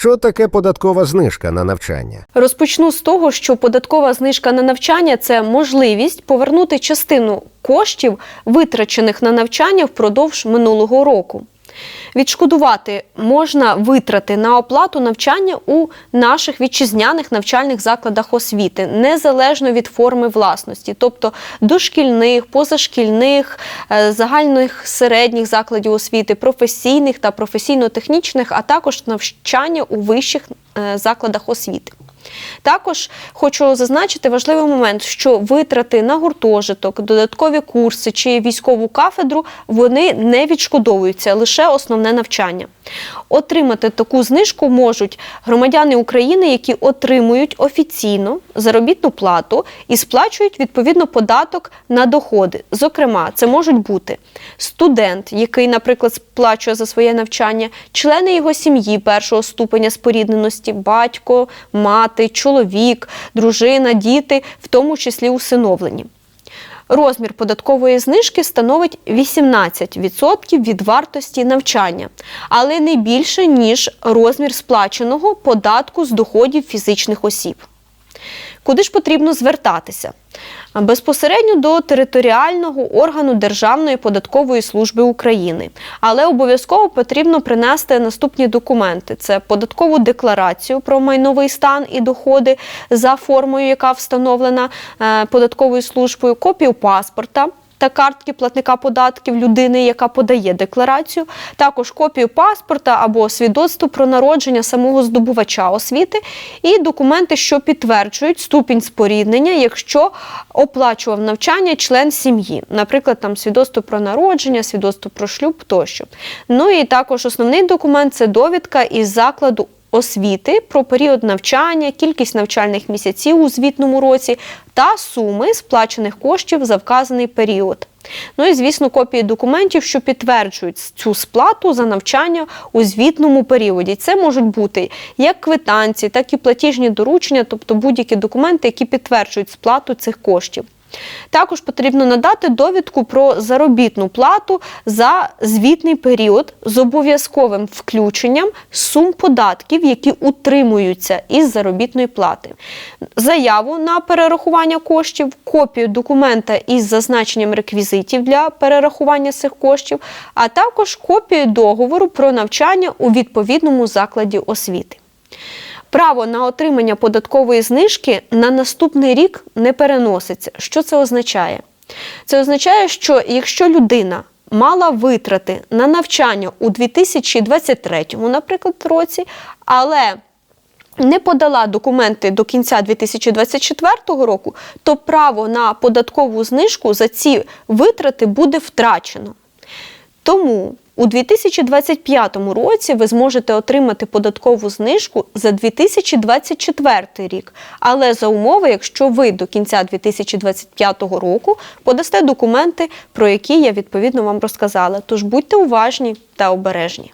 Що таке податкова знижка на навчання? Розпочну з того, що податкова знижка на навчання це можливість повернути частину коштів, витрачених на навчання впродовж минулого року. Відшкодувати можна витрати на оплату навчання у наших вітчизняних навчальних закладах освіти, незалежно від форми власності, тобто дошкільних, позашкільних, е, загальних середніх закладів освіти, професійних та професійно-технічних, а також навчання у вищих е, закладах освіти. Також хочу зазначити важливий момент, що витрати на гуртожиток, додаткові курси чи військову кафедру вони не відшкодовуються, лише основне навчання. Отримати таку знижку можуть громадяни України, які отримують офіційно заробітну плату і сплачують відповідно податок на доходи. Зокрема, це можуть бути студент, який, наприклад, сплачує за своє навчання, члени його сім'ї першого ступеня спорідненості, батько, мати, чоловік, дружина, діти, в тому числі усиновлені. Розмір податкової знижки становить 18% від вартості навчання, але не більше, ніж розмір сплаченого податку з доходів фізичних осіб. Куди ж потрібно звертатися? Безпосередньо до територіального органу Державної податкової служби України. Але обов'язково потрібно принести наступні документи: це податкову декларацію про майновий стан і доходи за формою, яка встановлена е, податковою службою, копію паспорта. Та картки платника податків людини, яка подає декларацію, також копію паспорта або свідоцтво про народження самого здобувача освіти і документи, що підтверджують ступінь споріднення, якщо оплачував навчання член сім'ї, наприклад, там свідоцтво про народження, свідоцтво про шлюб тощо. Ну і також основний документ це довідка із закладу освіти про період навчання, кількість навчальних місяців у звітному році та суми сплачених коштів за вказаний період. Ну і, звісно, копії документів, що підтверджують цю сплату за навчання у звітному періоді. Це можуть бути як квитанції, так і платіжні доручення, тобто будь-які документи, які підтверджують сплату цих коштів. Також потрібно надати довідку про заробітну плату за звітний період з обов'язковим включенням сум податків, які утримуються із заробітної плати, заяву на перерахування коштів, копію документа із зазначенням реквізитів для перерахування цих коштів, а також копію договору про навчання у відповідному закладі освіти. Право на отримання податкової знижки на наступний рік не переноситься. Що це означає? Це означає, що якщо людина мала витрати на навчання у 2023, наприклад, році, але не подала документи до кінця 2024 року, то право на податкову знижку за ці витрати буде втрачено. Тому у 2025 році ви зможете отримати податкову знижку за 2024 рік, але за умови, якщо ви до кінця 2025 року подасте документи, про які я відповідно вам розказала. Тож будьте уважні та обережні.